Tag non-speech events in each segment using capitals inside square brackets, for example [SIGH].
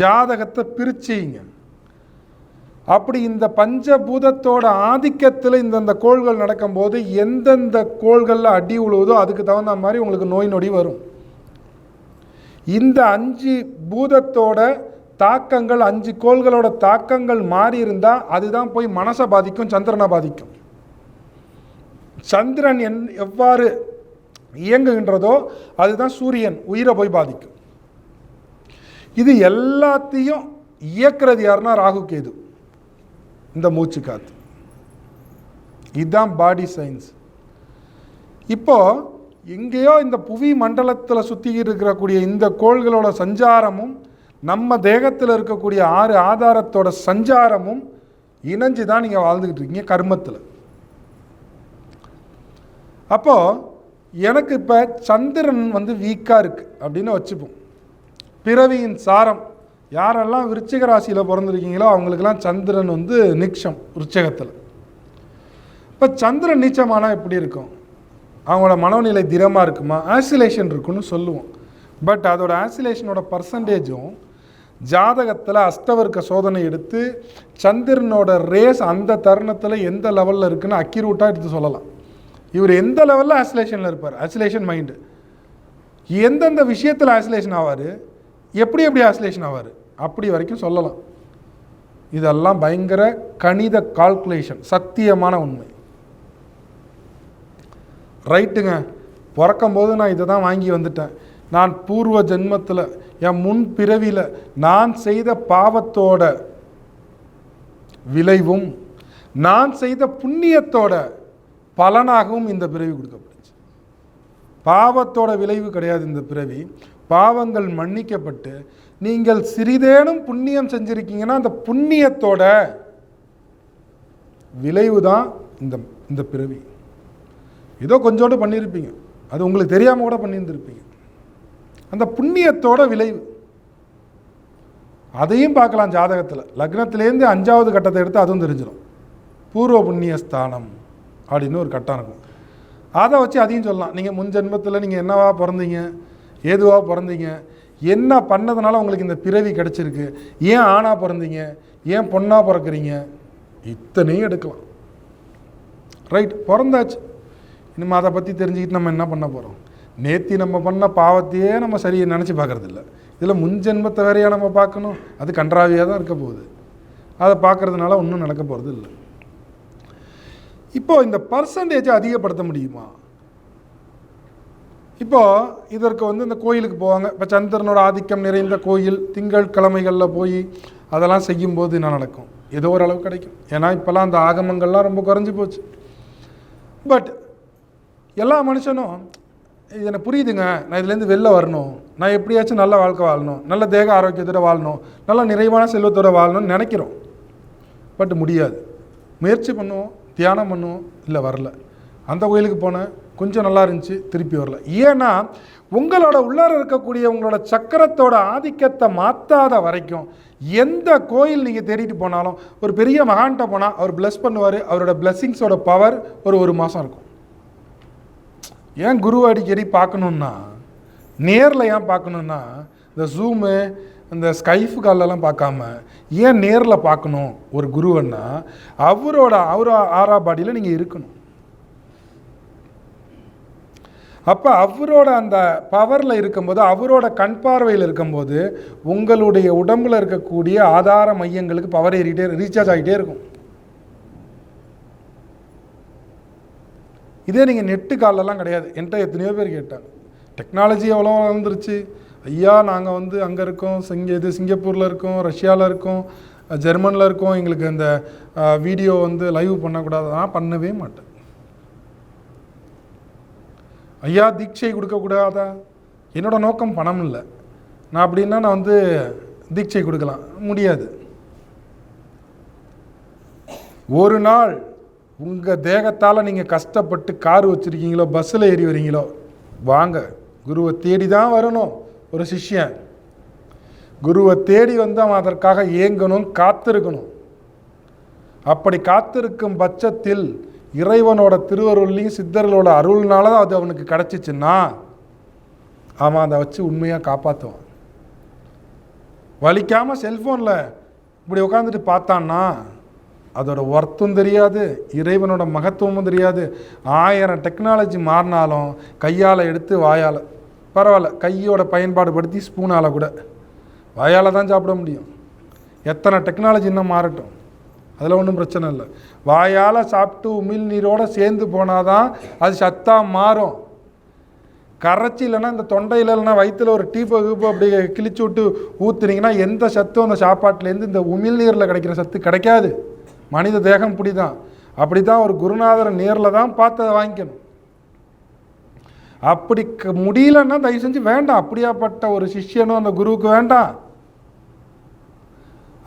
ஜாதகத்தை பிரிச்சிங்க. அப்படி இந்த பஞ்சபூதத்தோட ஆதிக்கத்தில் இந்தந்த கோள்கள் நடக்கும்போது எந்தெந்த கோள்களில் அடி உழுவுதோ அதுக்கு தகுந்த மாதிரி உங்களுக்கு நோய் நொடி வரும். இந்த அஞ்சு பூதத்தோட தாக்கங்கள் அஞ்சு கோள்களோட தாக்கங்கள் மாறி இருந்தால் அதுதான் போய் மனசை பாதிக்கும் சந்திரனை பாதிக்கும். சந்திரன் என் எவ்வாறு இயங்குகின்றதோ அதுதான் சூரியன் உயிரை போய் பாதிக்கும். இது எல்லாத்தையும் இயக்குறது யாருன்னா ராகு கேது. இந்த மூச்சு காத்து. இதுதான் பாடி சயின்ஸ் இப்போ எங்கேயோ இந்த புவி மண்டலத்தில் சுற்றி இருக்கக்கூடிய இந்த கோள்களோட சஞ்சாரமும் நம்ம தேகத்தில் இருக்கக்கூடிய ஆறு ஆதாரத்தோட சஞ்சாரமும் இணைஞ்சு தான் நீங்கள் வாழ்ந்துக்கிட்டு இருக்கீங்க கர்மத்தில். அப்போது எனக்கு இப்போ சந்திரன் வந்து வீக்காக இருக்குது அப்படின்னு வச்சுப்போம். பிறவியின் சாரம். யாரெல்லாம் விருச்சிக ராசியில் பிறந்திருக்கீங்களோ அவங்களுக்கெல்லாம் சந்திரன் வந்து நிக்ஷம் விருச்சகத்தில். இப்போ சந்திரன் நீச்சமானால் எப்படி இருக்கும்? அவங்களோட மனோநிலை திடமாக இருக்குமா? ஆசிலேஷன் இருக்குன்னு சொல்லுவோம். பட் அதோட ஆசிலேஷனோட பர்சன்டேஜும் ஜாதகத்தில் அஷ்டவர்க்க சோதனை எடுத்து சந்திரனோட ரேஸ் அந்த தருணத்தில் எந்த லெவலில் இருக்குன்னு அக்யூரேட்டாக எடுத்து சொல்லலாம். இவர் எந்த லெவலில் ஆசிலேஷனில் இருப்பார்? ஆசிலேஷன் மைண்டு எந்தெந்த விஷயத்தில் ஆசிலேஷன் ஆவார்? எப்படி எப்படி ஆசிலேஷன் ஆவார்? அப்படி வரைக்கும் சொல்லலாம். இதெல்லாம் பயங்கர கணித கால்குலேஷன் சத்தியமான உண்மை. ரைட்டுங்க பிறக்கும்போது நான் இதை தான் வாங்கி வந்துட்டேன். நான் பூர்வ ஜென்மத்தில் என் முன் பிறவியில் நான் செய்த பாவத்தோட விளைவும் நான் செய்த புண்ணியத்தோட பலனாகவும் இந்த பிறவி கொடுக்கப்பட்டுச்சு பாவத்தோட விளைவு கிடையாது இந்த பிறவி. பாவங்கள் மன்னிக்கப்பட்டு நீங்கள் சிறிதேனும் புண்ணியம் செஞ்சிருக்கீங்கன்னா அந்த புண்ணியத்தோட விளைவு தான் இந்த இந்த பிறவி. ஏதோ கொஞ்சோடு பண்ணியிருப்பீங்க அது உங்களுக்கு தெரியாமல் கூட பண்ணியிருந்திருப்பீங்க அந்த புண்ணியத்தோட விளைவு. அதையும் பார்க்கலாம் ஜாதகத்தில். லக்னத்திலேருந்து அஞ்சாவது கட்டத்தை எடுத்து அதுவும் தெரிஞ்சிடும் பூர்வ புண்ணிய ஸ்தானம் அப்படின்னு ஒரு கட்டம் இருக்கும். அதை வச்சு அதையும் சொல்லலாம். நீங்கள் முன் ஜென்மத்தில் நீங்கள் என்னவா பிறந்தீங்க? ஏதுவாக பிறந்தீங்க? என்ன பண்ணதுனால உங்களுக்கு இந்த பிறவி கிடச்சிருக்கு? ஏன் ஆணாக பிறந்தீங்க? ஏன் பொண்ணாக பிறக்கிறீங்க? இத்தனையும் எடுக்கலாம். ரைட் பிறந்தாச்சு. இனிமேல் அதை பற்றி தெரிஞ்சுக்கிட்டு நம்ம என்ன பண்ண போகிறோம் நேத்தி நம்ம பண்ண பாவத்தையே நம்ம சரியை நினச்சி பார்க்கறதில்ல. இதில் முன்ஜென்மத்தை வேறையாக நம்ம பார்க்கணும். அது கன்றாவியாக தான் இருக்க போகுது. அதை பார்க்கறதுனால ஒன்றும் நடக்க போகிறது இல்லை இப்போ இந்த பர்சன்டேஜை அதிகப்படுத்த முடியுமா? இப்போ இதற்கு வந்து இந்த கோயிலுக்கு போவாங்க. இப்போ சந்திரனோட ஆதிக்கம் நிறைந்த கோயில் திங்கள் கிழமைகளில் போய் அதெல்லாம் செய்யும்போது என்ன நடக்கும்? ஏதோ ஒரு அளவு கிடைக்கும். ஏன்னா இப்போல்லாம் அந்த ஆகமங்கள்லாம் ரொம்ப குறைஞ்சி போச்சு. பட் எல்லா மனுஷனும் இது எனக்கு புரியுதுங்க. நான் இதுலேருந்து வெளில வரணும். நான் எப்படியாச்சும் நல்ல வாழ்க்கை வாழணும். நல்ல தேக ஆரோக்கியத்தோடு வாழணும். நல்ல நிறைவான செல்வத்தோட வாழணும்னு நினைக்கிறோம். பட் முடியாது. முயற்சி பண்ணுவோம். தியானம் பண்ணுவோம். இல்லை வரல. அந்த கோயிலுக்கு போனேன். கொஞ்சம் நல்லா இருந்துச்சு திருப்பி வரல. ஏன்னா உங்களோட உள்ளார இருக்கக்கூடிய உங்களோட சக்கரத்தோட ஆதிக்கத்தை மாற்றாத வரைக்கும் எந்த கோயில் நீங்கள் தேடிட்டு போனாலும் ஒரு பெரிய மகான்கிட்ட போனால் அவர் பிளஸ் பண்ணுவார். அவரோட பிளஸ்ஸிங்ஸோட பவர் ஒரு ஒரு மாதம் இருக்கும். ஏன் குரு அடிக்கடி பார்க்கணுன்னா நேரில் ஏன் பார்க்கணுன்னா இந்த ஜூமு இந்த ஸ்கைஃப் காலெல்லாம் பார்க்காம ஏன் நேரில் பார்க்கணும் ஒரு குருவன்னா அவரோட அவரோ ஆறா பாடியில் நீங்கள் இருக்கணும். அப்போ அவரோட அந்த பவரில் இருக்கும்போது அவரோட கண் பார்வையில் இருக்கும்போது உங்களுடைய உடம்பில் இருக்கக்கூடிய ஆதார மையங்களுக்கு பவர் ஏறிட்டே ரீசார்ஜ் ஆகிட்டே இருக்கும். இதே நீங்கள் நெட்டு காலெல்லாம் கிடையாது. என்கிட்ட எத்தனையோ பேர் கேட்டாங்க. டெக்னாலஜி எவ்வளோ வளர்ந்துருச்சு. ஐயா நாங்கள் வந்து அங்கே இருக்கோம். சிங்க இது சிங்கப்பூரில் இருக்கோம் ரஷ்யாவில் இருக்கோம் ஜெர்மனில் இருக்கோம். எங்களுக்கு அந்த வீடியோ வந்து லைவ் பண்ணக்கூடாதுலாம் பண்ணவே மாட்டேன். ஐயா தீட்சை கொடுக்கக்கூடாதா? என்னோடய நோக்கம் பணம் இல்லை. நான் அப்படின்னா நான் வந்து தீட்சை கொடுக்கலாம். முடியாது. ஒரு நாள் உங்கள் தேகத்தால் நீங்கள் கஷ்டப்பட்டு கார் வச்சுருக்கீங்களோ பஸ்ஸில் ஏறி வரீங்களோ வாங்க. குருவை தேடி தான் வரணும் ஒரு சிஷ்யன். குருவை தேடி வந்து அவன் அதற்காக ஏங்கணும் காத்திருக்கணும். அப்படி காத்திருக்கும் பட்சத்தில் இறைவனோட திருவருள்லையும் சித்தர்களோட அருள்னால தான் அது அவனுக்கு கிடச்சிச்சுன்னா அவன் அதை வச்சு உண்மையாக காப்பாற்றுவான் வலிக்காமல் செல்ஃபோனில் இப்படி உட்காந்துட்டு பார்த்தான்னா அதோட ஒர்த்தும் தெரியாது இறைவனோட மகத்துவமும் தெரியாது. ஆயிரம் டெக்னாலஜி மாறினாலும் கையால் எடுத்து வாயால் பரவாயில்ல கையோட பயன்பாடு படுத்தி ஸ்பூனால் கூட வாயால் தான் சாப்பிட முடியும். எத்தனை டெக்னாலஜி இன்னும் மாறட்டும். அதில் ஒன்றும் பிரச்சனை இல்லை. வாயால் சாப்பிட்டு உமிழ் நீரோடு சேர்ந்து போனாதான் அது சத்தாக மாறும். கரைச்சி இல்லைன்னா இந்த தொண்டையில் இல்லைன்னா வயிற்றுல ஒரு டீப்பை கீப்பை அப்படி கிழிச்சு விட்டு ஊற்றுனீங்கன்னா எந்த சத்தும் அந்த சாப்பாட்டிலேருந்து இந்த உமிழ்நீரில் கிடைக்கிற சத்து கிடைக்காது. மனித தேகம் இப்படி தான் அப்படி தான் ஒரு குருநாதர் நேரில் தான் பார்த்து அதை வாங்கிக்கணும். அப்படி முடியலன்னா தயவு செஞ்சு வேண்டாம். அப்படியாப்பட்ட ஒரு சிஷ்யனும் அந்த குருவுக்கு வேண்டாம்.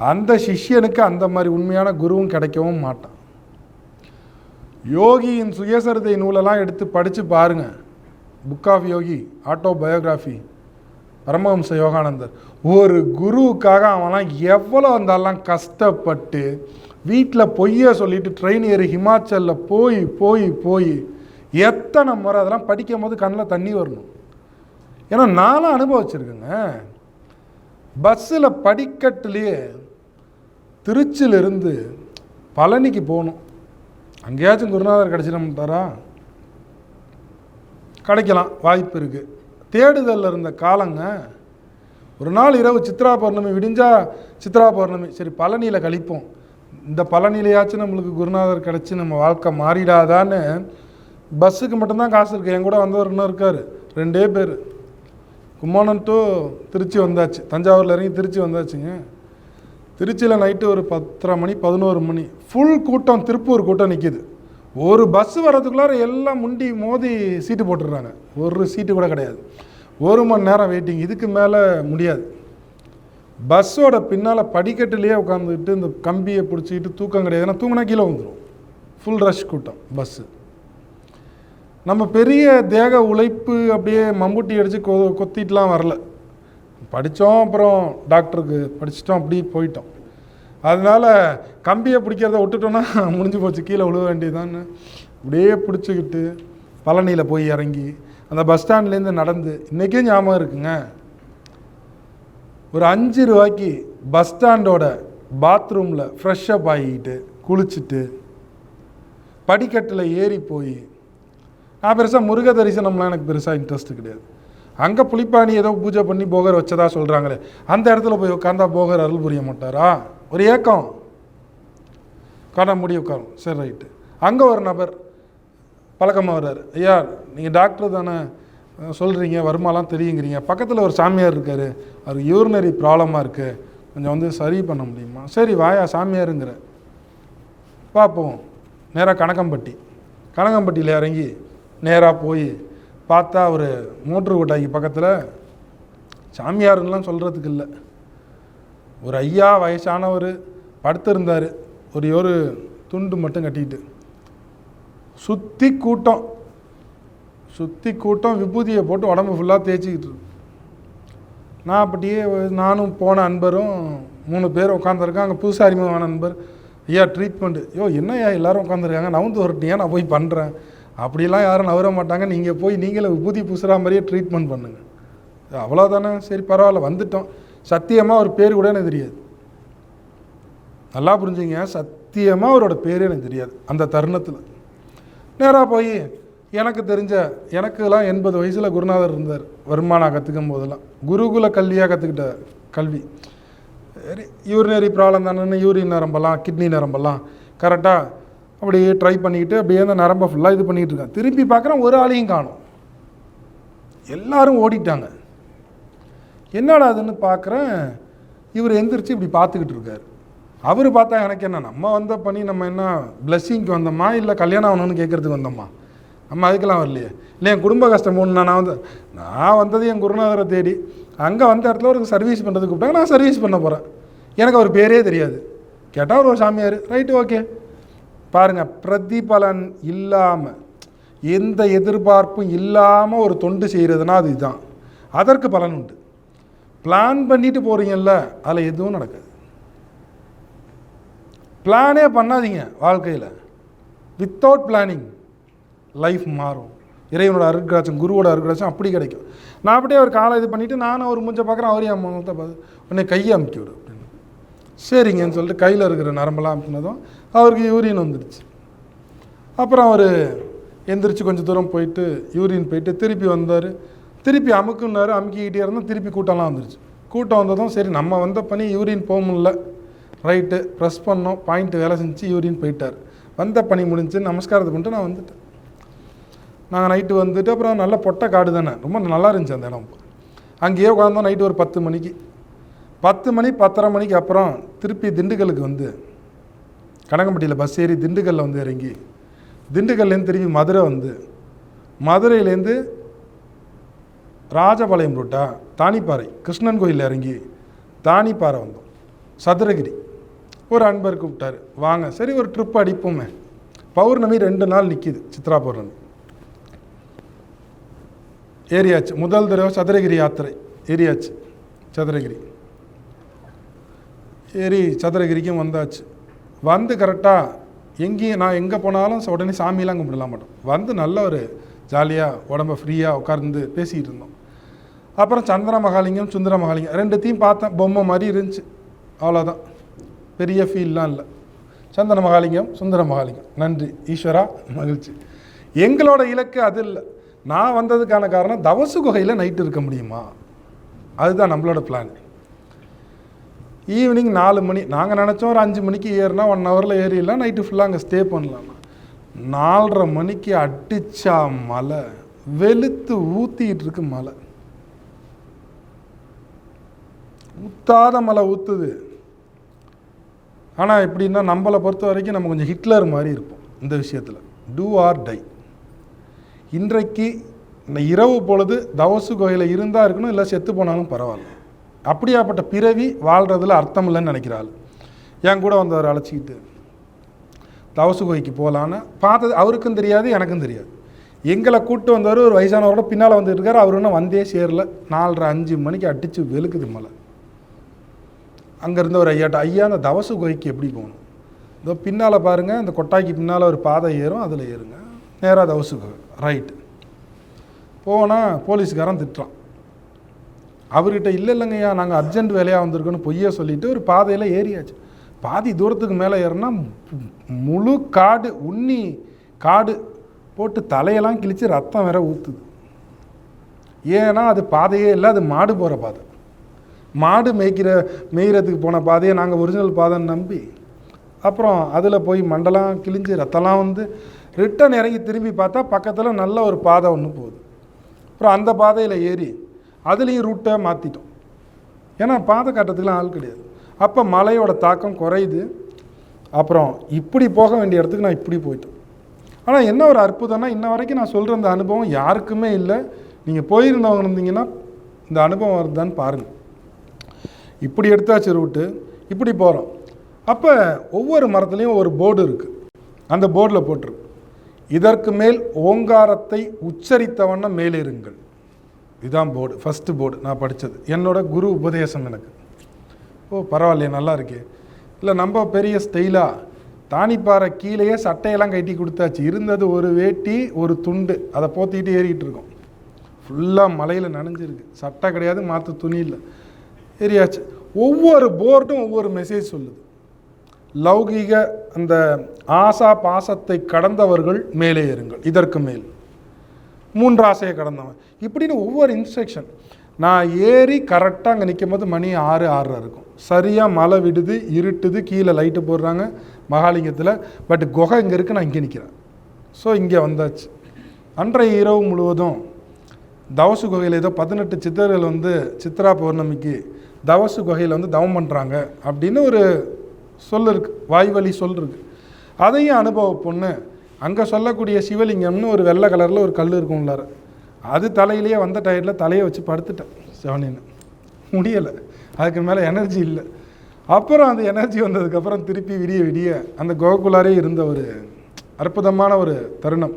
அந்த சிஷ்யனுக்கு அந்த மாதிரி உண்மையான குருவும் கிடைக்கவும் மாட்டான். யோகியின் சுயசரிதை நூலெல்லாம் எடுத்து படித்து பாருங்க. Book of Yogi autobiography Paramahansa Yogananda. ஒரு குருவுக்காக அவன்லாம் எவ்வளோ வந்தாலாம் கஷ்டப்பட்டு வீட்டில் பொய்ய சொல்லிட்டு ட்ரெயின் ஏறி ஹிமாச்சலில் போய் போய் போய் எத்தனை முறை அதெல்லாம் படிக்கும் போது கண்ணில் தண்ணி வரணும். ஏன்னா நானும் அனுபவிச்சிருக்கேங்க. பஸ்ஸில் படிக்கட்டுலேயே திருச்சியிலிருந்து பழனிக்கு போகணும். அங்கேயாச்சும் குருநாதர் கிடச்சிடமாட்டாரா? கிடைக்கலாம் வாய்ப்பு இருக்குது தேடுதலில் இருந்த காலங்க. ஒரு நாள் இரவு சித்ரா பௌர்ணமி விடிஞ்சா சித்ரா பௌர்ணமி. சரி பழனியில் கழிப்போம். இந்த பழனிலையாச்சும் நம்மளுக்கு குருநாதர் கிடச்சி நம்ம வாழ்க்கை மாறிடாதான்னு பஸ்ஸுக்கு மட்டும்தான் காசு இருக்குது என் கூட வந்தவர் இன்னும் இருக்கார். ரெண்டே பேர். கும்போணம் டு திருச்சி வந்தாச்சு. தஞ்சாவூரில் இறங்கி திருச்சி வந்தாச்சுங்க. திருச்சியில் நைட்டு ஒரு பத்தரை மணி பதினோரு மணி. ஃபுல் கூட்டம் திருப்பூர் கூட்டம் நிற்கிது ஒரு பஸ் வர்றதுக்குள்ளார எல்லாம் முண்டி மோதி சீட்டு போட்டுடுறாங்க. ஒரு சீட்டு கூட கிடையாது. ஒரு மணி நேரம் வெயிட்டிங் இதுக்கு மேலே முடியாது. பஸ்ஸோட பின்னால் படிக்கட்டுலேயே உட்காந்துக்கிட்டு இந்த கம்பியை பிடிச்சிக்கிட்டு தூக்கம் கிடையாது. ஏன்னா தூங்கினா கீழே வந்துடும் ஃபுல் ரஷ் கூட்டம் பஸ்ஸு நம்ம பெரிய தேக உழைப்பு அப்படியே மம்பூட்டி அடித்து கொ கொத்திட்டுலாம் வரல. படித்தோம் அப்புறம் டாக்டருக்கு படிச்சிட்டோம் அப்படி போயிட்டோம். அதனால் கம்பியை பிடிக்கிறத விட்டுட்டோன்னா [LAUGHS] முடிஞ்சு போச்சு கீழே விழுக வேண்டியதான்னு அப்படியே பிடிச்சிக்கிட்டு பழனியில் போய் இறங்கி அந்த பஸ் ஸ்டாண்ட்லேருந்து நடந்து இன்றைக்கே ஞாபகம் இருக்குங்க. ஒரு அஞ்சு ரூபாய்க்கு பஸ் ஸ்டாண்டோட பாத்ரூமில் ஃப்ரெஷ்ஷப் ஆகிக்கிட்டு குளிச்சுட்டு படிக்கட்டில் ஏறி போய் நான் பெருசாக முருக தரிசனம்லாம் எனக்கு பெருசாக இன்ட்ரெஸ்ட் கிடையாது. அங்கே புளிப்பாணி ஏதோ பூஜை பண்ணி போகர் வச்சதா சொல்கிறாங்களே அந்த இடத்துல போய் உட்காந்தா போகர் அருள் புரிய மாட்டாரா? ஒரு ஏக்கம். காண முடி உட்காரும். சரி ரைட்டு அங்கே ஒரு நபர் பழக்கமாக வர்றாரு. ஐயா நீங்கள் டாக்டர் தானே சொல்கிறீங்க வருமாலாம் தெரியுங்கிறீங்க. பக்கத்தில் ஒரு சாமியார் இருக்கார். அவருக்கு யூரினரி ப்ராப்ளமாக இருக்குது கொஞ்சம் வந்து சரி பண்ண முடியுமா? சரி வாயா சாமியாருங்கிற. பார்ப்போம் நேராக கணக்கம்பட்டி கணக்கம்பட்டியில் இறங்கி நேராக போய் பார்த்தா ஒரு மோட்ரு கொட்டாய்க்கு பக்கத்தில் சாமியாருங்கெலாம் சொல்கிறதுக்கு இல்லை. ஒரு ஐயா வயசானவர் படுத்திருந்தார். ஒரு ஒரு துண்டு மட்டும் கட்டிக்கிட்டு சுற்றி கூட்டம். சுற்றி கூட்டம் விபூதியை போட்டு உடம்பு ஃபுல்லாக தேய்ச்சிக்கிட்டு நான் அப்படியே நானும் போன அன்பரும் மூணு பேர் உட்காந்துருக்கேன் அங்கே புதுசாக அறிமுகமான நண்பர் ஐயா ட்ரீட்மெண்ட்டு ஐயோ என்னய்யா எல்லோரும் உட்காந்துருக்காங்க நவுந்து வரட்டியா நான் போய் பண்ணுறேன் அப்படிலாம் யாரும் நவர மாட்டாங்க. நீங்கள் போய் நீங்களே விபூதி பூசுகிற மாதிரியே ட்ரீட்மெண்ட் பண்ணுங்கள் அவ்வளோதானே சரி பரவாயில்ல வந்துட்டோம். சத்தியமாக ஒரு பேர் கூட எனக்கு தெரியாது. நல்லா புரிஞ்சுங்க. சத்தியமாக அவரோட பேரே எனக்கு தெரியாது அந்த தருணத்தில். நேராக போய் எனக்கு தெரிஞ்ச எனக்குலாம் எண்பது வயசில் குருநாதர் இருந்தார் வருமானம் கற்றுக்கும் போதெல்லாம். குருகுல கல்வியாக கற்றுக்கிட்ட கல்வி. சரி யூரினரி ப்ராப்ளம் தானே யூரின் நரம்பெல்லாம் கிட்னி நரம்பெல்லாம். கரெக்டாக அப்படியே ட்ரை பண்ணிக்கிட்டு அப்படியே அந்த நரம்பை ஃபுல்லாக இது பண்ணிகிட்டு இருக்கேன் திருப்பி பார்க்குறேன் ஒரு ஆளையும் காணும். எல்லாரும் ஓடிட்டாங்க. என்னடா அதுன்னு பார்க்குறேன். இவர் எந்திரிச்சு இப்படி பார்த்துக்கிட்டு இருக்காரு. அவர் பார்த்தா எனக்கு என்ன நம்ம வந்த பண்ணி நம்ம என்ன பிளஸ்ஸிங்க்கு வந்தோமா இல்லை கல்யாணம் ஆகணும்னு கேட்குறதுக்கு வந்தோமா? நம்ம அதுக்கெல்லாம் வரலையே. இல்லை என் குடும்ப கஷ்டம் ஒன்று நான் வந்து நான் வந்தது என் குருநாதரை தேடி. அங்கே வந்த இடத்துல ஒரு சர்வீஸ் பண்ணுறதுக்கு கூப்பிட்டாங்க நான் சர்வீஸ் பண்ண போகிறேன் எனக்கு அவர் பேரே தெரியாது. கேட்டால் அவர் ஒரு சாமியார். ரைட்டு ஓகே பாருங்கள் பிரதிபலன் இல்லாமல் எந்த எதிர்பார்ப்பும் இல்லாமல் ஒரு தொண்டு செய்கிறதுனா அது இதுதான் அதற்கு பலன் உண்டு பிளான் பண்ணிட்டு போகிறீங்கல்ல அதில் எதுவும் நடக்காது பிளானே பண்ணாதீங்க வாழ்க்கையில் வித்தவுட் பிளானிங் லைஃப் மாறும் இறைவனோட அருட்கிராட்சம் குருவோட அருட்கிராட்சம் அப்படி கிடைக்கும் நான் அப்படியே அவர் காலை இது பண்ணிவிட்டு நானும் அவர் முடிஞ்ச பார்க்குறேன் அவரையும் என் முகத்தை பார்த்து உடனே கையை அமுக்கி விடும் சரிங்கன்னு சொல்லிட்டு கையில் இருக்கிற நரம்பெல்லாம் அமுக்கினதும் அவருக்கு யூரின் வந்துடுச்சு. அப்புறம் அவர் எந்திரிச்சு கொஞ்சம் தூரம் போயிட்டு யூரின் போயிட்டு திருப்பி வந்தார். திருப்பி அமுக்குன்னாரு அமுக்கிக்கிட்டே இருந்தால் திருப்பி கூட்டம்லாம் வந்துருச்சு. கூட்டம் வந்ததும் சரி நம்ம வந்த பணி யூரின் போக முடியல. ரைட்டு ப்ரெஸ் பண்ணோம் பாயிண்ட் வேலை செஞ்சு யூரின் போயிட்டார். வந்த பணி முடிஞ்சு நமஸ்காரத்தை பண்ணிட்டு நான் வந்துட்டேன். நாங்கள் நைட்டு வந்துட்டு அப்புறம் நல்ல பொட்டை காடு தானே ரொம்ப நல்லா இருந்துச்சு அந்த இடம். அங்கேயே உட்காந்தோம் நைட்டு ஒரு பத்து மணிக்கு. பத்து மணி பத்தரை மணிக்கு அப்புறம் திருப்பி திண்டுக்கலுக்கு வந்து கனகம்பட்டியில் பஸ் ஏறி திண்டுக்கல்லில் வந்து இறங்கி திண்டுக்கல்லேருந்து திருப்பி மதுரை வந்து மதுரையிலேருந்து ராஜபாளையம் ரூட்டா தானிப்பாறை கிருஷ்ணன் கோயிலில் இறங்கி தானிப்பாறை வந்தோம். சதுரகிரி. ஒரு அன்பர் கூப்பிட்டார். வாங்க சரி ஒரு ட்ரிப் அடிப்போமே. பௌர்ணமி ரெண்டு நாள் நிற்கிது சித்ரா பௌர்ணமி. ஏறியாச்சு. முதல் தடவை சதுரகிரி யாத்திரை. ஏரியாச்சு சதுரகிரி. ஏறி சதுரகிரிக்கும் வந்தாச்சு. வந்து கரெக்டாக எங்கேயும் நான் எங்கே போனாலும் உடனே சாமியெல்லாம் கும்பிடலாம் மாட்டோம். வந்து நல்ல ஒரு ஜாலியாக உடம்ப ஃப்ரீயாக உட்கார்ந்து பேசிகிட்டு இருந்தோம். அப்புறம் சந்திர மகாலிங்கம் சுந்தர மகாலிங்கம் ரெண்டுத்தையும் பார்த்தேன் பொம்மை மாதிரி இருந்துச்சு. அவ்வளோதான் பெரிய ஃபீல்லாம் இல்லை. சந்திர மகாலிங்கம் சுந்தர மகாலிங்கம் நன்றி. ஈஸ்வரா மகிழ்ச்சி. எங்களோட இலக்கு அது இல்லை. நான் வந்ததுக்கான காரணம் தவசு குகையில் நைட்டு இருக்க முடியுமா? அதுதான் நம்மளோட பிளான் ஈவினிங் நாலு மணி. நாங்கள் நினச்சோம் ஒரு அஞ்சு மணிக்கு ஏறினா ஒன் ஹவரில் ஏறிடலாம். நைட்டு ஃபுல்லாக அங்கே ஸ்டே பண்ணலாம்? நாலரை மணிக்கு அடிச்சா மழை. வெளுத்து ஊற்றிக்கிட்டு இருக்கு மழை. ஊற்றாத மழை ஊற்றுது ஆனால் எப்படின்னா நம்மளை பொறுத்த வரைக்கும் நம்ம கொஞ்சம் ஹிட்லர் மாதிரி இருப்போம் இந்த விஷயத்தில். டூ ஆர் டை இன்றைக்கு இந்த இரவு பொழுது தவசு கோயிலில் இருந்தால் இருக்கணும் இல்லை செத்து போனாலும் பரவாயில்ல. அப்படியாப்பட்ட பிறவி வாழ்கிறதுல அர்த்தம் இல்லைன்னு நினைக்கிறாள். என் கூட வந்தவர் அழைச்சிக்கிட்டு தவசு கோயிக்கு போகலான்னு பார்த்தது அவருக்கும் தெரியாது எனக்கும் தெரியாது. எங்களை கூப்பிட்டு வந்தவர் ஒரு வயசானவரோட பின்னால் வந்துட்டு இருக்கார் அவர் இன்னும் வந்தே சேரல. நாலரை அஞ்சு மணிக்கு அடித்து வெளுக்குது மலை. அங்கேருந்து ஒரு ஐயாட்ட ஐயா அந்த தவசு குகைக்கு எப்படி போகணும்? இதோ பின்னால் பாருங்கள் இந்த கொட்டாய்க்கு பின்னால் ஒரு பாதை ஏறும் அதில் ஏறுங்க. நேராக தவசு குகை ரைட்டு. போனால் போலீஸ்காரன் திட்டுறான். அவர்கிட்ட இல்லை இல்லைங்கய்யா நாங்கள் அர்ஜென்ட் வேலையாக வந்திருக்கோன்னு பொய்யா சொல்லிட்டு ஒரு பாதையில் ஏறியாச்சு. பாதி தூரத்துக்கு மேலே ஏறினா முழு காடு உண்ணி காடு போட்டு தலையெல்லாம் கிழிச்சு ரத்தம் வேற ஊற்றுது ஏன்னா அது பாதையே இல்லை அது மாடு போகிற பாதை. மாடு மேய்க்கிற மேய்கிறதுக்கு போன பாதையை நாங்கள் ஒரிஜினல் பாதைன்னு நம்பி அப்புறம் அதில் போய் மண்டலம் கிழிஞ்சு ரத்தம்லாம் வந்து ரிட்டன் இறங்கி திரும்பி பார்த்தா பக்கத்தில் நல்ல ஒரு பாதை ஒன்று போகுது. அப்புறம் அந்த பாதையில் ஏறி அதுலேயும் ரூட்டை மாற்றிட்டோம் ஏன்னா பாதை காட்டுறதுக்குலாம் ஆள் கிடையாது. அப்போ மலையோட தாக்கம் குறையுது. அப்புறம் இப்படி போக வேண்டிய இடத்துக்கு நான் இப்படி போயிட்டேன் ஆனால் என்ன ஒரு அற்புதம்னா இன்ன வரைக்கும் நான் சொல்கிற அந்த அனுபவம் யாருக்குமே இல்லை. நீங்கள் போயிருந்தவங்க இருந்தீங்கன்னா இந்த அனுபவம் வருதான்னு பாருங்கள் இப்படி எடுத்தாச்சு ரூட்டு இப்படி போகிறோம் அப்போ ஒவ்வொரு மரத்துலேயும் ஒரு போர்டு இருக்குது அந்த போர்டில் போட்டிருக்கு. இதற்கு மேல் ஓங்காரத்தை உச்சரித்த வண்ணம் மேலேறுங்கள் இதுதான் போர்டு ஃபஸ்ட்டு போர்டு நான் படித்தது என்னோட குரு உபதேசம் எனக்கு. ஓ பரவாயில்லையே நல்லா இருக்கே. இல்லை நம்ம பெரிய ஸ்டைலாக தானிப்பாறை கீழேயே சட்டையெல்லாம் கட்டி கொடுத்தாச்சு. இருந்தது ஒரு வேட்டி ஒரு துண்டு. அதை போத்திக்கிட்டு ஏறிக்கிட்டு இருக்கோம். ஃபுல்லாக மலையில் நனைஞ்சிருக்கு. சட்டை கிடையாது மாற்று துணி இல்லை. ஏறியாச்சு. ஒவ்வொரு போர்டும் ஒவ்வொரு மெசேஜ் சொல்லுது. லௌகீக அந்த ஆசா பாசத்தை கடந்தவர்கள் மேலே ஏறுங்கள். இதற்கு மேல். மூன்று ஆசையை கடந்தவன். இப்படின்னு ஒவ்வொரு இன்ஸ்ட்ரக்ஷன் நான் ஏறி கரெக்டாக அங்கே நிற்கும் போது மணி ஆறு ஆறு இருக்கும். சரியாக மழை விடுது இருட்டுது கீழே லைட்டு போடுறாங்க மகாலிங்கத்தில். பட் குகை இங்கே இருக்கு நான் இங்கே நிற்கிறேன் ஸோ இங்கே வந்தாச்சு. அன்றைய இரவு முழுவதும் தவசு குகையில் ஏதோ பதினெட்டு சித்தர்கள் வந்து சித்ரா பௌர்ணமிக்கு தவசு குகையில் வந்து தவம் பண்ணுறாங்க அப்படின்னு ஒரு சொல் இருக்கு. வாய்வழி சொல் இருக்கு. அதையும் அனுபவ பொண்ணு அங்கே சொல்லக்கூடிய சிவலிங்கம்னு ஒரு வெள்ளை கலரில் ஒரு கல் இருக்கும் உள்ளார அது தலையிலேயே வந்த டயர்டில் தலையை வச்சு படுத்துட்டேன் சிவனின்னு. முடியலை. அதுக்கு மேலே எனர்ஜி இல்லை. அப்புறம் அந்த எனர்ஜி வந்ததுக்கப்புறம் திருப்பி விடிய விடிய அந்த கோகுலாரே இருந்த ஒரு அற்புதமான ஒரு தருணம்.